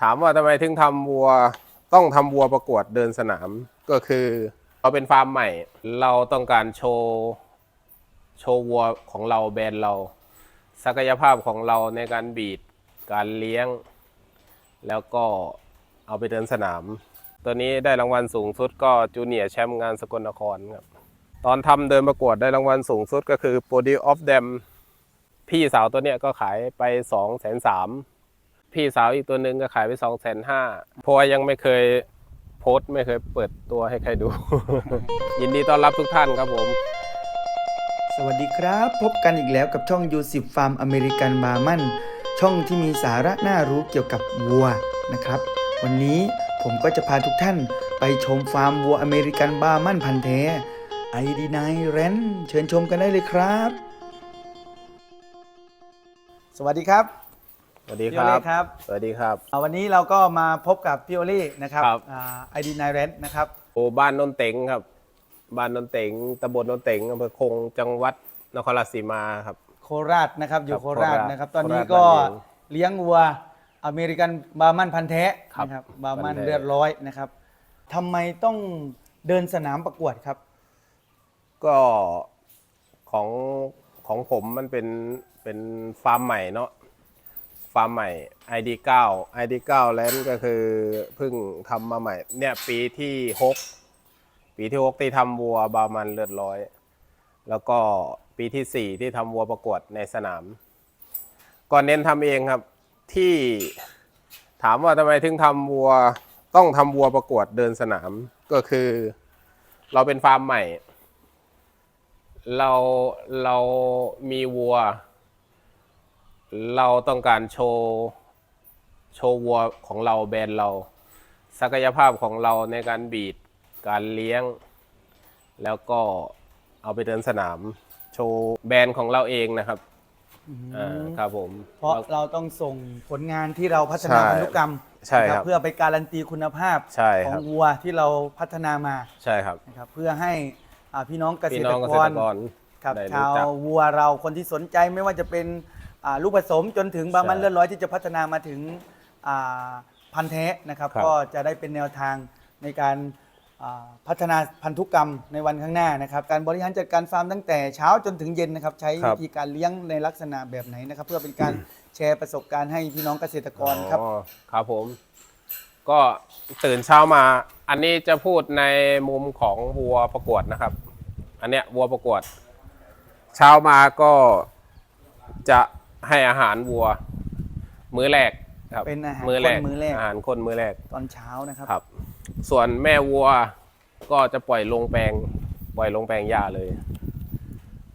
ถามว่าทำไมถึงทำวัวต้องทำวัวประกวดเดินสนามก็คือเราเป็นฟาร์มใหม่ เราต้องการโชว์โชว์วัวของเราแบรนด์เรา ศักยภาพของเราในการบีดการเลี้ยง แล้วก็เอาไปเดินสนาม ตัวนี้ได้รางวัลสูงสุดก็จูเนียร์แชมป์งานสกลนครครับตอนทำเดินประกวดได้รางวัลสูงสุดก็คือ p o d i of them พี่สาวตัวเนี้ยก็ขายไป2องแสนสาม พี่สาวอีกตัวหนึ่งก็ขายไป2องแสนห้าเพราะว่ายังไม่เคยโพสต์ไม่เคยเปิดตัวให้ใครดู ยินดีต้อนรับทุกท่านครับผม สวัสดีครับ พบกันอีกแล้วกับช่อง U10 Farm American b a r m a n ช่องที่มีสาระน่ารู้เกี่ยวกับวัวนะครับ วันนี้ผมก็จะพาทุกท่านไปชมฟาร์มวัวอเมริกันบาร์มันพันธุ์แท้ไอดีไนเรนเชิญชมกันได้เลยครับ สวัสดีครับ สวัสดีพี่คโอรัเล่บครับสวัสดีครับ อ่าวันนี้เราก็มาพบกับพี่โอเล่นะครับครับ ไอดีไนเรนนะครับ โอ้บ้านนนเต็งครับ บ้านนนเต็งตำบลนนเต็งอำเภอคงจังหวัดนครราชสีมาครับ โคราชนะครับอยู่ครับโคราชโคราชนะครับ ตอนนี้โคราชก็บ้านเองเลี้ยงวัวอเมริกันบาร์มันพันธุ์แท้ครับนะครับบาร์มันพันธุ์แท้ เลือดร้อยนะครับทำไมต้องเดินสนามประกวดครับ ก็ของของผมมันเป็นเป็นฟาร์มใหม่เนาะ ฟาร์มใหม่ ID 9 ID 9แล้วก็คือเพิ่งทำมาใหม่ เนี่ยปีที่ 6 ปีที่6ที่ทำวัวบามันเลือดร้อย แล้วก็ปีที่ 4 ที่ทำวัวประกวดในสนามก่อนเน้นทำเองครับที่ถามว่าทำไมถึงทำวัวต้องทำวัวประกวดเดินสนามก็คือ เราเป็นฟาร์มใหม่ เราเรามีวัว เราต้องการโชว์ โชว์วัวของเราแบรนด์เรา ศักยภาพของเราในการบีดการเลี้ยง แล้วก็เอาไปเดินสนาม โชว์แบรนด์ของเราเองนะครับอ่าครับผม เพราะเราต้องส่งผลงานที่เราพัฒนาใช่พันธุกรรมใช่ครับนะเพื่อไปการันตีคุณภาพใช่ขอคงรับวัวที่เราพัฒนามาใช่ครับนะครับเพื่อให้อ่าพี่น้องเกษพี่ตน้รองเกกษตรรกรกับได้ชารู้วจักวัวเราคนที่สนใจไม่ว่าจะเป็นอ่า ลูกผสมจนถึงบามันใช่เลือดร้อยที่จะพัฒนามาถึงอ่าพันธุ์แท้นะครับ ครับ ก็จะได้เป็นแนวทางในการอ่าพัฒนาพันธุกรรมในวันข้างหน้านะครับ การบริหารจัดการฟาร์มตั้งแต่เช้าจนถึงเย็นนะครับ ใช้ครัวิบธีการเลี้ยงในลักษณะแบบไหนนะครับ เพื่อเป็นการแชร์ประสบการณ์ให้พี่น้องเกษตรกรครับ อ๋อครับผม ก็ตื่นเช้ามา อันนี้จะพูดในมุมของวัวประกวดนะครับ อันเนี้ยวัวประกวด เช้ามาก็จะ ให้อาหารวัว มื้อแรกครับเป็นอาหารมื้อแรกคนมื้อแรก อาหารคนมื้อแรกตอนเช้านะครับ ครับ ส่วนแม่วัวก็จะปล่อยลงแปลง ปล่อยลงแปลงหญ้าเลย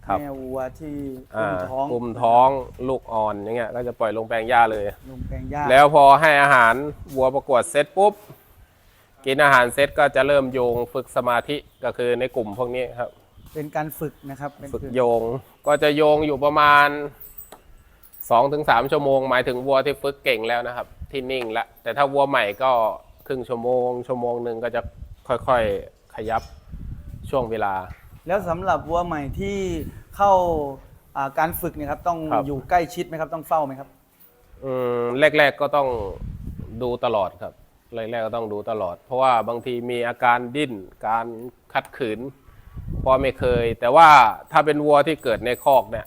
ครับ แม่วัวที่กุอ่ามท้องกลุ่มท้องลูกอ่อนอย่างเงี้ยก็จะปล่อยลงแปลงหญ้าเลย ลงแปลงหญ้าแล้วพอให้อาหารวัวประกวดเสร็จปุ๊บ กินอาหารเสร็จก็จะเริ่มโยงฝึกสมาธิก็คือในกลุ่มพวกนี้ครับ เป็นการฝึกนะครับเป็นฝึกฝึกโยงก็จะโยงอยู่ประมาณ 2-3ถึงชั่วโมงหมายถึงวัวที่ฝึกเก่งแล้วนะครับ ที่นิ่งแล้วแต่ถ้าวัวใหม่ก็ครึ่งชั่วโมง ชั่วโมงหนึ่งก็จะค่อยๆขยับช่วงเวลา แล้วสำหรับวัวใหม่ที่เข้าอ่าการฝึกเนี่ยครับต้องครับ อยู่ใกล้ชิดไหมครับต้องเฝ้าไหมครับ อืมแรก ๆก็ต้องดูตลอดครับแรกๆก็ต้องดูตลอด เพราะว่าบางทีมีอาการดิ้น การคัดขืนพอไม่เคย แต่ว่าถ้าเป็นวัวที่เกิดในคอกเนี่ย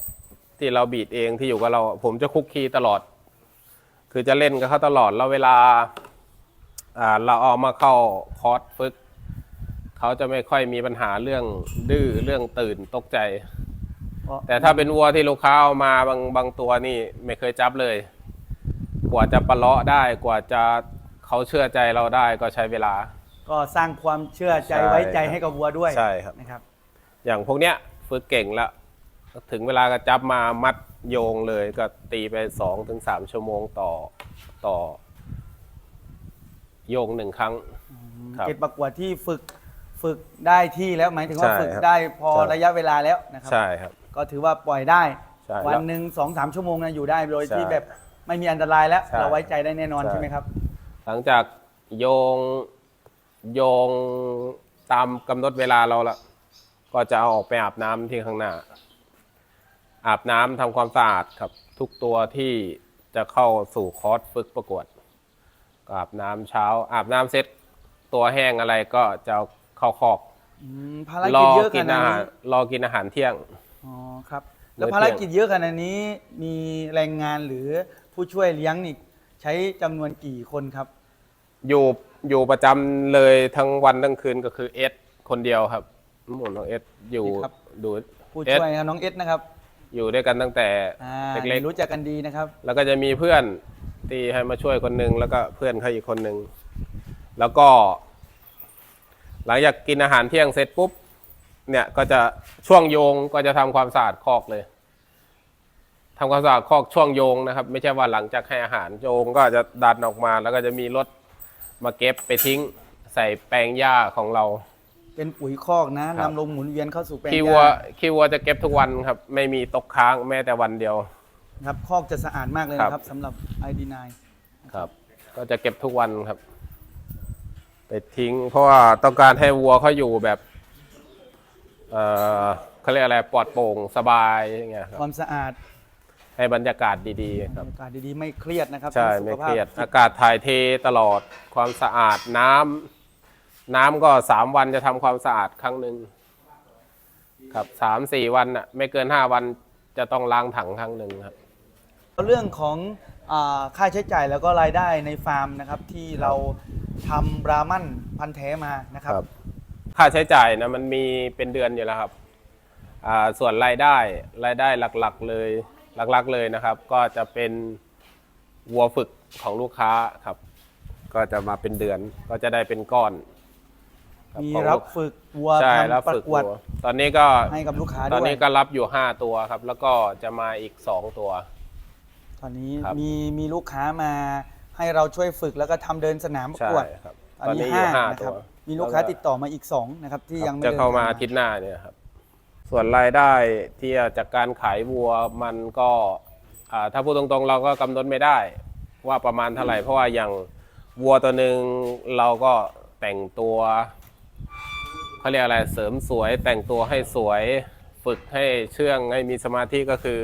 ที่เราบีดเองที่อยู่กับเรา ผมจะคุกคีตลอด คือจะเล่นกับเขาตลอดแล้วเวลาอ่าเราเอามาเข้าคอร์สฝึกเขาจะไม่ค่อยมีปัญหาเรื่องดื้อเรื่องตื่นตกใจเพราะแต่ถ้าเป็นวัวที่ลูกค้าเอามาบางบางตัวนี่ไม่เคยจับเลย กว่าจะประเลาะได้กว่าจะเขาเชื่อใจเราได้ก็ใช้เวลา ก็สร้างความเชื่อใจใช่ไว้ใจครับให้กับวัวด้วยใช่ครับนะครับ อย่างพวกเนี้ยฝึกเก่งแล้ว ถึงเวลาก็จับมามัดโยงเลยก็ตีไปสองถึงสามชั่วโมงต่อต่อ โยงหนึ่งครั้ง ครับเกตประกวดที่ฝึกฝึกได้ที่แล้วหมายถึงว่าใช่ฝึกครับได้พอใช่ ระยะเวลาแล้วนะครับใช่ครับ ก็ถือว่าปล่อยได้ ใช่วันแล้วหนึ่งสองสามชั่วโมงนะอยู่ได้โดยใช่ที่แบบไม่มีอันตรายแล้ว ใช่เราไว้ใจได้แน่นอนใช่ ใช่ไหมครับ หลังจากโยงโยงตามกำหนดเวลาเราละก็จะเอาออกไปอาบน้ำที่ข้างหน้า อาบน้ำทำความสะอาดครับ ทุกตัวที่จะเข้าสู่คอร์สฝึกประกวดก็อาบน้ำเช้า อาบน้ำเสร็จตัวแห้งอะไรก็จะเอาเข้าคอกอืมภารรกิจอเยอะกิขนนาอาดหารนี้รอกินอาหารเที่ยง อ๋อครับ แล้วมื้อภารเที่ยงกิจเยอะขนาดนี้มีแรงงานหรือผู้ช่วยเลี้ยงนี่ใช้จำนวนกี่คนครับ อยู่อยู่ประจำเลยทั้งวันทั้งคืนก็คือเอสคนเดียวครับหมุนของเอสอยู่ครับ ดูผู้เอสช่วยนะครับน้องเอสนะครับ อยู่ด้วยกันตั้งแต่อ่าเล็กรู้จักกันดีนะครับๆ แล้วก็จะมีเพื่อนที่ให้มาช่วยคนหนึ่งแล้วก็เพื่อนเขาอีกคนหนึ่งแล้วก็ หลังจากกินอาหารเที่ยงเสร็จปุ๊บ เนี่ยก็จะช่วงโยงก็จะทำความสะอาดคอกเลยทำความสะอาดคอกช่วงโยงนะครับ ไม่ใช่ว่าหลังจากให้อาหารโยงก็จะดันออกมา แล้วก็จะมีรถมาเก็บไปทิ้ง ใส่แปลงหญ้าของเรา เป็นปุ๋ยคอกนะครันำบลงหมุนเวียนเข้าสู่แปลงคิวหวัวญ้าคิววัวจะเก็บทุกวันครับ ไม่มีตกค้างแม้แต่วันเดียว ครับคอกจะสะอาดมากเลยครับนะครับสำหรับ ID9 ครับ ก็จะเก็บทุกวันครับ ไปทิ้ง เพราะว่าต้องการให้วัวเขาอยู่แบบ เออเขาเรียกอะไรปลอดโปร่งสบายอย่างเงี้ยครับความสะอาดให้บรรยากาศดีๆ ครับอากาศดีๆไม่เครียดนะครับใช่ ทั้งสุไม่ขเคภาพรียด อากาศถ่ายเทตลอด ความสะอาดน้ำ น้ำก็สามวันจะทำความสะอาดครั้งหนึ่งครับสามสี่วันอะไม่เกินห้าวันจะต้องล้างถังครั้งหนึ่งครับ เรื่องของอาค่าใช้จ่ายแล้วก็รายได้ในฟาร์มนะครับ ที่เราทำบราหมันพันธุ์แท้มานะครับ ครับ ค่าใช้จ่ายนะมันมีเป็นเดือนอยู่แล้วครับอ่าส่วนรายได้รายได้หลักๆเลยหลักๆเลยนะครับ ก็จะเป็นวัวฝึกของลูกค้าครับ ก็จะมาเป็นเดือนก็จะได้เป็นก้อน คมีของรับลูกฝึกวัวใช่รับทำประฝึกกวดวัวตอนนี้ก็ให้กับลูกค้าตด้อนวยนี้ก็รับอยู่ 5 ตัวครับ แล้วก็จะมาอีก 2 ตัว ตอนนี้ครับ มีมีลูกค้ามาให้เราช่วยฝึกแล้วก็ทำเดินสนามประใช่กวดครับตอนตอนนี้นี้อยู่ห้า5นะตัครับวมีลูกค้าแวติดต่อมาอีกสองนะครับที่ยังไม่จะเดินเข้ามาทงอาทิตย์หน้าเนี่ยครับ ส่วนรายได้ที่จากการขายวัวมันก็อ่าถ้าพูดตรงๆ เราก็กำหนดไม่ได้ ว่าประมาณเท่าไหร่เพราะว่าอย่างวัวตัวหนึ่งเราก็แต่งตัว เขาเรียกอะไรเสริมสวยแต่งตัวให้สวยฝึกให้เชื่องให้มีสมาธิก็คือ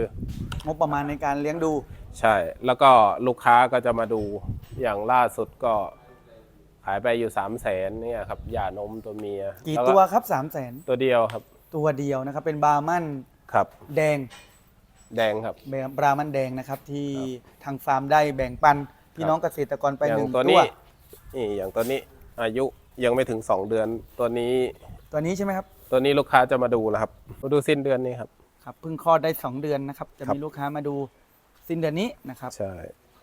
งบประมาณในการเลี้ยงดู ใช่ แล้วก็ลูกค้าก็จะมาดูอย่างล่าสุดก็ขายไปอยู่สามแสนเนี่ยครับหย่านมตัวเมียกี่แล้ตัวครับ3 0 0แสนตัวเดียวครับตัวเดียวนะครับ เป็นบราหมันครับ แดงแดงครับแบงบราหมันแดงนะครับ ที่ทางฟาร์มได้แบ่งปัน พี่น้องเกษตรกรไปอย่าหงนึ่งตัวตันี้วนี่อย่างตัวนี้อายุยังไม่ถึงสองเดือนตัวนี้ ตัวนี้ใช่ไหมครับ ตัวนี้ลูกค้าจะมาดูแล้วครับ มาดูสิ้นเดือนนี้ครับ ครับเพิ่งคลอดได้ 2 เดือนนะครับ จะครับมีลูกค้ามาดูสิ้นเดือนนี้นะครับ ใช่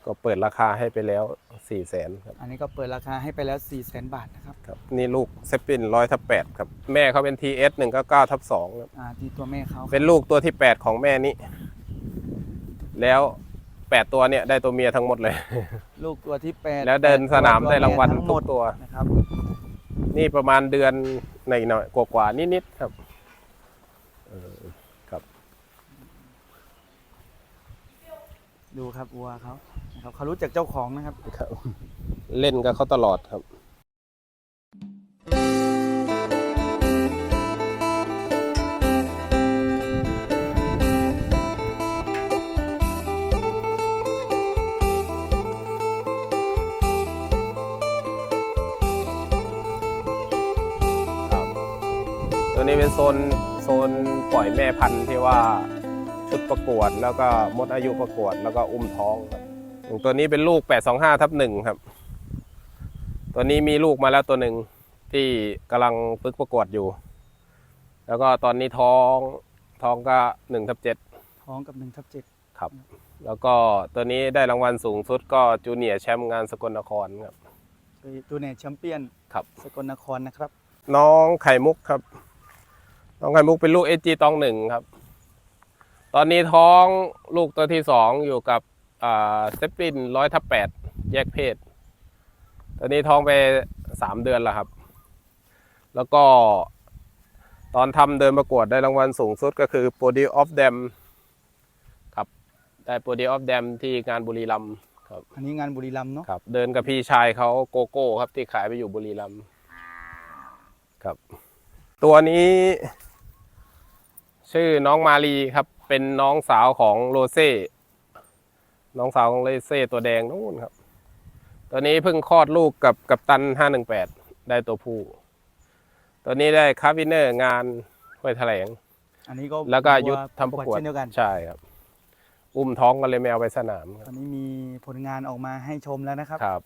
ก็เปิดราคาให้ไปแล้วสี่แสนครับ อันนี้ก็เปิดราคาให้ไปแล้ว4 0 0 0 0 0บาทนะครับ ครับ นี่ลูกเซปปินร้อยทับแปดครับ แม่เขาเป็น TS หนึ่งก็เก้าทับสองครับ อ่าที่ตัวแม่เขาเป็นลูกตัวที่แปดของแม่นี้ แล้วแปดตัวเนี่ยได้ตัวเมียทั้งหมดเลย ลูกตัวที่แปดแล้วเดินสนามตัวได้รางวัลทั้งหมดทุกตัว นะครับ นี่ประมาณเดือนหน่อยหน่อยๆกว่าๆนิดๆครับเออครับ ดูครับวัวเขานะครับเขารู้จักเจ้าของนะครับครับเล่นกับเขาตลอดครับครับ ตัวนี้เป็นโซนโซนปล่อยแม่พันธุ์ที่ว่าชุดประกวด แล้วก็หมดอายุประกวด แล้วก็อุ้มท้องครับอย่างตัวนี้เป็นลูก 825ทับหนึ่งครับ ตัวนี้มีลูกมาแล้วตัวหนึ่งที่กำลังฝึกประกวดอยู่ แล้วก็ตอนนี้ท้องท้องก็หนึ่งทับเจ็ดท้องกับ1ทับเครับ แล้วก็ตัวนี้ได้รางวัลสูงสุดก็จูเนียร์แชมป์งานสกลนครครับตัวเนตแชมเปี้ยนครับสกลนครนะครับ น้องไข่มุกครับ น้องไข่มุกเป็นลูกเอจีตองหนึ่งครับ ตอนนี้ท้องลูกตัวที่สองอยู่กับอ่าเซปปินร้อยทับแปดแยกเพศ ตอนนี้ท้องไปสามเดือนแล้วครับ แล้วก็ตอนทำเดินประกวดได้รางวัลสูงสุดก็คือ p o d i of Dam ครับ ได้ p o d i of Dam ที่งานบุรีรัมย์ครับ อันนี้งานบุรีรัมย์เนาะครับ เดินกับพี่ชายเขาโกโก้ครับที่ขายไปอยู่บุรีรัมย์ครับ ตัวนี้ ชื่อน้องมาลีครับ เป็นน้องสาวของโรเซ่น้องสาวของโรเซ่ตัวแดงนู่นครับ ตัวนี้เพิ่งคลอดลูกกับกับตันห้าหนึ่งแปดได้ตัวผู้ตัวนี้ได้คาร์บิเนอร์งานห้วยแถลง อันนี้ก็แล้วก็วัวยุทธทำประกวดเช่นเดียวกันใช่ครับ อุ้มท้องกันเลยไม่เอาไปสนามคตรัอบนนี้มีผลงานออกมาให้ชมแล้วนะครับ ครับ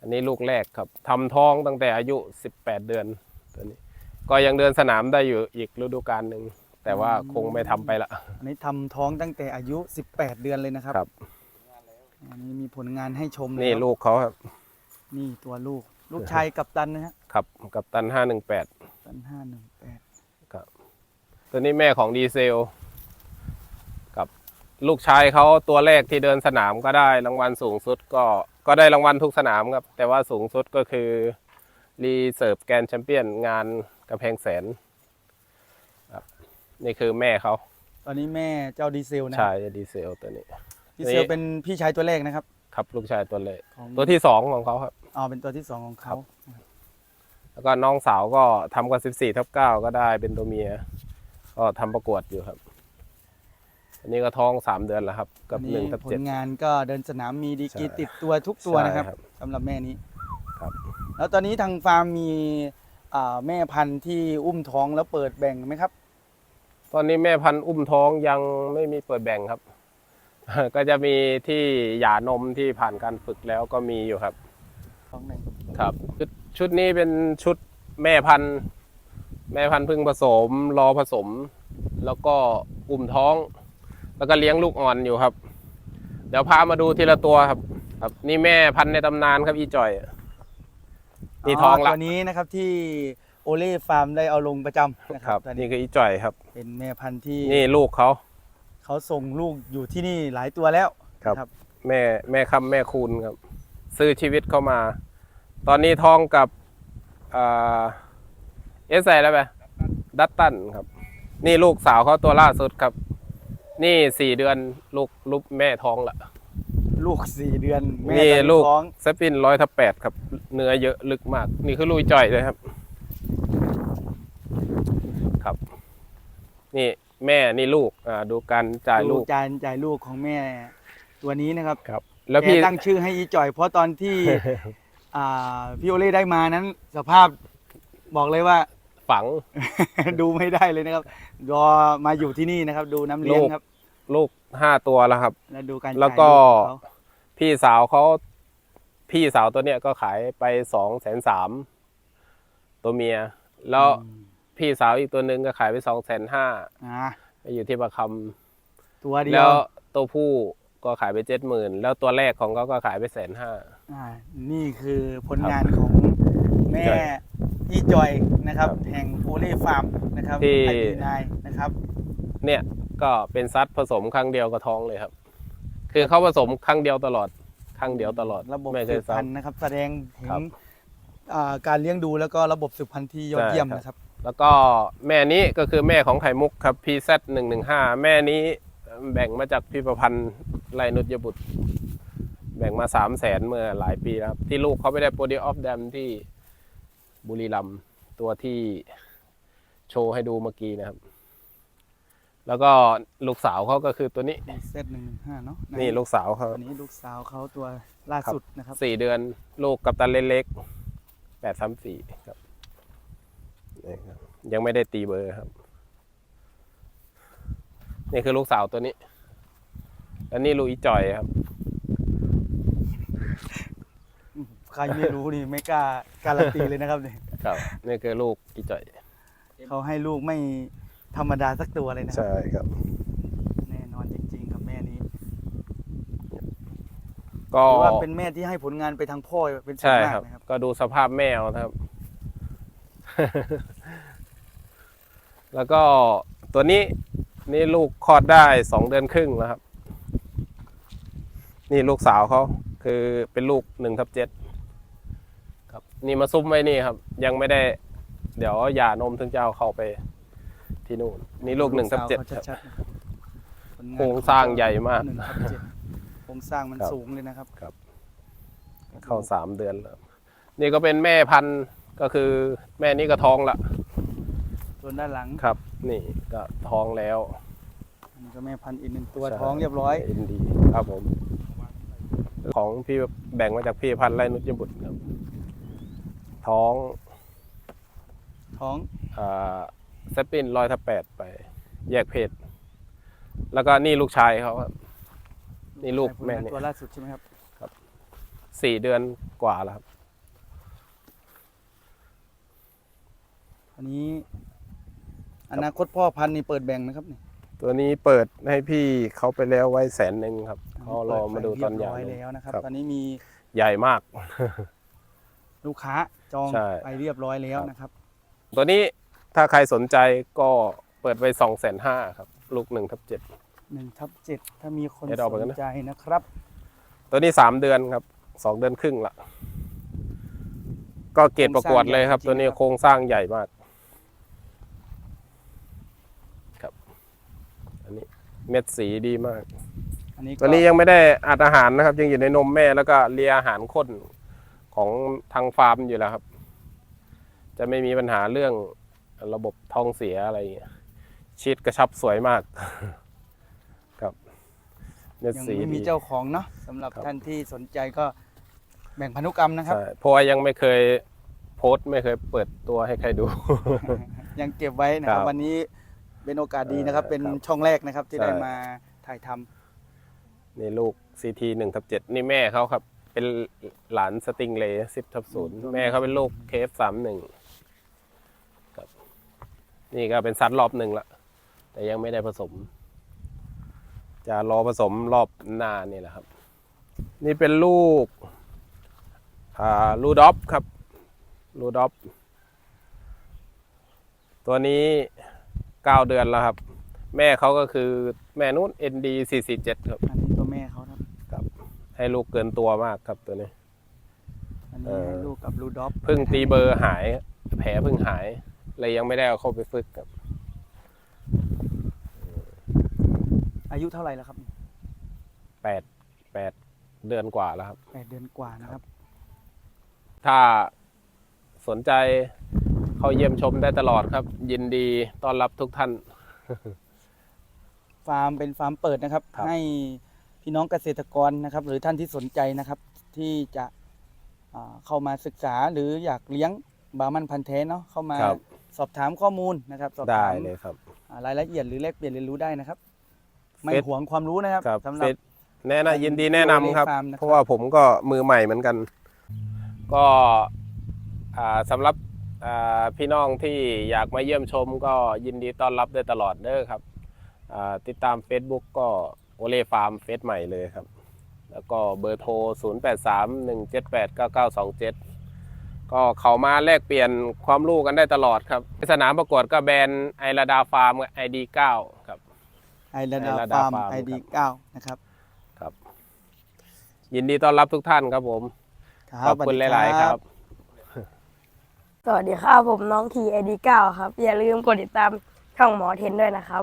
อันนี้ลูกแรกครับทำท้องตั้งแต่อายุสิบแปดเดือนตัวนี้ ก็ยังเดินสนามได้อยู่อีกฤดูกาลหนึ่งแต่ว่าคงไม่ทำไปละ อันนี้ทำท้องตั้งแต่อายุ 18 เดือนเลยนะครับ ครับ อันนี้มีผลงานให้ชมนี่แล้วลูกเขาครับนี่ตัวลูก ลูกชายกับตันนะฮะครับกับตันห้าหนึ่งแปดตันห้าหนึ่งแปดครับตัวนี้แม่ของดีเซล กับลูกชายเขาตัวแรกที่เดินสนามก็ได้รางวัลสูงสุดก็ก็ได้รางวัลทุกสนามครับ แต่ว่าสูงสุดก็คือรีเซิร์ฟแกนแชมเปี้ยนงาน กระแพงแสนครับนี่คือแม่เขาตอนนี้แม่เจ้าดีเซลนะชายดีเซลตัวนี้ ดีเซลเป็นพี่ชายตัวแรกนะครับ ครับลูกชายตัวเล็กของ ตัวที่สองของเขาครับ อ๋อเป็นตัวที่สองของเขาแล้วก็น้องสาวก็ทำกับสิบสี่ทับเก้าก็ได้เป็นตัวเมีย ก็ทำประกวดอยู่ครับ อันนี้ก็ท้องสามเดือนแล้วครับ กับอันหนึ่นี้งทับผเจ็ด ลงานก็เดินสนามมีดีกรีใช่ติดตัวทุกตัวนะครับใช่ครับสำหรับแม่นี้ครับ แล้วตอนนี้ทางฟาร์มมีอ่า แม่พันธุ์ที่อุ้มท้องแล้วเปิดแบ่งไหมครับ ตอนนี้แม่พันธุ์อุ้มท้องยังไม่มีเปิดแบ่งครับ ก็จะมีที่หย่านมที่ผ่านการฝึกแล้วก็มีอยู่ครับท้องหนึ่งครับชุดชุดนี้เป็นชุดแม่พันธุ์ แม่พันธุ์เพึ่งผสม รอผสม แล้วก็อุ้มท้อง แล้วก็เลี้ยงลูกอ่อนอยู่ครับ เดี๋ยวพามาดูทีละตัวครับ ครับ นี่แม่พันธุ์ในตำนานครับอีจอย นี่ท้องละตัวนี้นะครับที่โอเล่ฟาร์มได้เอาลงประจำนะคครัรับบตัวนี่นี้คืออีจอยครับ เป็นแม่พันธุ์ที่นี่ลูกเขา เขาส่งลูกอยู่ที่นี่หลายตัวแล้วครับ นะแม่แม่คำแม่คูณครับ ซื้อชีวิตเข้ามา ตอนนี้ท้องกับอ่าเอสไอะไรไปดัตตันครับ นี่ลูกสาวเขาตัวล่าสุดครับ นี่สี่เดือนลูกลูกแม่ท้องละ ลูกสี่เดือน แม่นี่ตอนนี้ลูกท้องสปินร้อยทับแปดครับ เนื้อเยอะลึกมาก นี่คือลุยจ่อยเลยครับ ครับ นี่แม่นี่ลูกอ่าดูการจ่ายลูกจานจ่ายลูกของแม่ ตัวนี้นะครับครับ แล้วแกพี่ตั้งชื่อให้อีจ่อย เพราะตอนที่ อ่าพี่โอเล่ได้มานั้น สภาพบอกเลยว่า ฝัง ดูไม่ได้เลยนะครับ รอมาอยู่ที่นี่นะครับ ดูน้ำเลี้ยงลูกครับ ลูกห้าตัวแล้วครับ แล้วดูการแล้วก็จ่ายลูของเขา พี่สาวเขาพี่สาวตัวเนี้ยก็ขายไปสองแสนสามตัวเมีย แล้วอืมพี่สาวอีกตัวหนึ่งก็ขายไปสองแสนห้าอ่าอยู่ที่ประคตัวำเดีแล้ยววตัวผู้ก็ขายไปเจ็ดหมื่นแล้วตัวแรกของเขาก็ขายไปแสนห้า อ่านี่คือผลครับงานของแม่จ่อยอีจอยนะครับ ครับแห่งโอเล่ฟาร์มนะครับที่ ไอทีนายนะครับ เนี่ยก็เป็นซัดผสมครั้งเดียวก็ท้องเลยครับ คือเขาผสมครั้งเดียวตลอด ครั้งเดียวตลอดระบบไม่เคสืยบพันธุ์ซ้ำนะครับ แสดงถึครังบอ่าการเลี้ยงดูแล้วก็ระบบสืบพันธุ์ที่ยอดใช่เยี่ยมครับนะครับแล้วก็แม่นี้ก็คือแม่ของไข่มุกครับ PZ หนึ่งหนึ่งห้าแม่นี้แบ่งมาจากพี่ประพันธ์ไรนุชยบุตร แบ่งมาสามแสนเมื่อหลายปีแล้วครับ ที่ลูกเขาไปได้โปรดิออฟแดมที่บุรีรัมย์ตัวที่โชว์ให้ดูเมื่อกี้นะครับ แล้วก็ลูกสาวเขาก็คือตัวนี้เซตหนึ่งหนึ่งห้าเนาะนี่ลูกสาวเขาอันนี้ลูกสาวเขาตัวล่าสุดนะครับสี่เดือนลูกกับตันเล็กๆแปดสามสี่ครับนี่ครับ ยังไม่ได้ตีเบอร์ครับ นี่คือลูกสาวตัวนี้ แล้วนี่ลูกอีจอยครับ ใครไม่รู้นี่ไม่กล้าการันตีเลยนะครับเนี่ยครับนี่คือลูกอีจอยเขาให้ลูกไม่ ธรรมดาสักตัวเลยนะครัใช่ครับ แน่นอนจริงๆกับแม่นี้ก็ ถือว่าเป็นแม่ที่ให้ผลงานไปทางพ่อเป็นส่วนใช่มากครับ นะครับ ก็ดูสภาพแมวนะครับ แล้วก็ตัวนี้นี่ลูกคลอดได้สองเดือนครึ่งแล้วครับ นี่ลูกสาวเขาคือเป็นลูกหนึ่งทับเจ็ดครับ นี่มาซุ้มไว้นี่ครับ ยังไม่ได้ เดี๋ยวหย่านมถึงจะเอาเข้าไป ที่นู่นนี่ลูกหนึ่งทับเจ็ดลูกสาวครับขาชัดๆนะครับผลงานโครงสร้างใหญ่มาก หนึ่งทับเจ็ดโครงสร้างมันครับ สูงเลยนะครับเข้าสามเดือนแล้ว นี่ก็เป็นแม่พันธุ์ก็คือแม่นี้ก็ท้องละส่วนด้านหลังครับ นี่ก็ท้องแล้วอันนี้ก็แม่พันธุ์อีกหนึ่งตัวใช่ท้องเรียบร้อยอินดีครับผม ของพี่แบ่งมาจากพี่พันธุ์ไรนุชยบุตรครับ ท้องท้องอ่า เซปปินร้อยทับแปดไป แยกเพศแล้วก็นี่ลูกชายเขาครับ นี่ลูกแม่เนี่ยตัวล่าสุดใช่ไหมครับสี่เดือนกว่าแล้วครับ อันนี้ อนาคตพ่อพันธุ์นี่เปิดแบ่งไหมครับนี่ตัวนี้เปิดให้พี่เขาไปแล้วไว้แสนหนึ่งครับเขารอมาดูตอนใหญ่เรียบร้อยแล้วนะครับครับ ตอนนี้มีใหญ่มาก ลูกค้าจองใช่ไปเรียบร้อยแล้วครับนะครับ ตัวนี้ ถ้าใครสนใจก็เปิดไว้สองแสนห้าครับ ลูกหนึ่งทับเจ็ด หนึ่งทับเจ็ดถ้ามีคนเดี๋ยวเอาไปสกันนนะ ใจนะครับ ตัวนี้สามเดือนครับสองเดือนครึ่งละก็เกรดประกวดเลยครับตัวนี้โครงสร้างใหญ่มาก ครับ อันนี้เม็ดสีดีมาก อันนี้ก็ตัวนี้ยังไม่ได้อัดอาหารนะครับ ยังอยู่ในนมแม่แล้วก็เลียอาหารข้นของทางฟาร์มอยู่แล้วครับ จะไม่มีปัญหาเรื่อง ระบบท้องเสียอะไรอย่างเงี้ยชีดกระชับสวยมาก ครับเม็ดยังสีไม่มีดี เจ้าของเนาะสำหรับครับ ท่านที่สนใจก็แบ่งพันธุกรรมนะครับ ใช่เพราะว่ายังไม่เคยโพสต์ไม่เคยเปิดตัวให้ใครดู ยังเก็บไว้นะครับครับวันนี้เป็นโอกาสดีนะครับ เออเป็นครับช่องแรกนะครับที่ใช่ ได้มาถ่ายทำนี่ลูก CT หนึ่งทับเจ็ดนี่แม่เขาครับ เป็นหลานสติงเลสิบทับศูนย์แม่เขาเป็นลูกเคฟสามหนึ่งครับ นี่ก็เป็นซัดรอบหนึ่งละแต่ยังไม่ได้ผสม จะรอผสมรอบหน้านี่แหละครับ นี่เป็นลูกอ่าลูดอฟครับลูดอฟตัวนี้เก้าเดือนแล้วครับ แม่เขาก็คือแม่นู้น ND 447ครับ อันนี้ตัวแม่เขาครับครับ ให้ลูกเกินตัวมากครับตัวนี้ อันนี้เออให้ลูกกับลูดอฟเพิ่งตีเบอร์หาย แผลเพิ่งหาย เลยยังไม่ได้เอาเข้าไปฝึกครับ อายุเท่าไหร่แล้วครับแปดแปดเดือนกว่าแล้วครับ แปดเดือนกว่านะครับ ถ้าสนใจเข้าเยี่ยมชมได้ตลอดครับ ยินดีต้อนรับทุกท่าน ฟาร์มเป็นฟาร์มเปิดนะครับ ครับ ให้พี่น้องเกษตรกรนะครับ หรือท่านที่สนใจนะครับ ที่จะอ่าเข้ามาศึกษาหรืออยากเลี้ยงบามันพันธุ์แท้เนาะเข้ามาครับ สอบถามข้อมูลนะครับ สอบได้ถามเลยครับ อ่ารายละเอียดหรือแลกเปลี่ยนเรียนรู้ได้นะครับ ไม่เฟซ หวงความรู้นะครับครับสำหเฟรับซแนะนะยินดีแนะนำครับฟาร์มนะครับ เพราะว่าผมก็มือใหม่เหมือนกัน ก็อ่าสำหรับอ่าพี่น้องที่อยากมาเยี่ยมชมก็ยินดีต้อนรับได้ตลอดเด้อครับอ่าติดตาม Facebook ก็โอเลฟาร์มเฟซใหม่เลยครับ แล้วก็เบอร์โทร 0831789927 ก็เขามาแลกเปลี่ยนความรู้กันได้ตลอดครับสนามประกวดก็แบรนด์ไอราดาฟาร์มไอดีเก้าครับ ไอระดาไอระดาฟาร์มฟาร์ม ไอดีครับเก้านะครับครับ ยินดีต้อนรับทุกท่านครับผม ขอบคุณหลาย ๆ ครับ สวัสดีครับผมน้องทีไอดีเก้าครับ อย่าลืมกดติดตามช่องหมอเทนด้วยนะครับ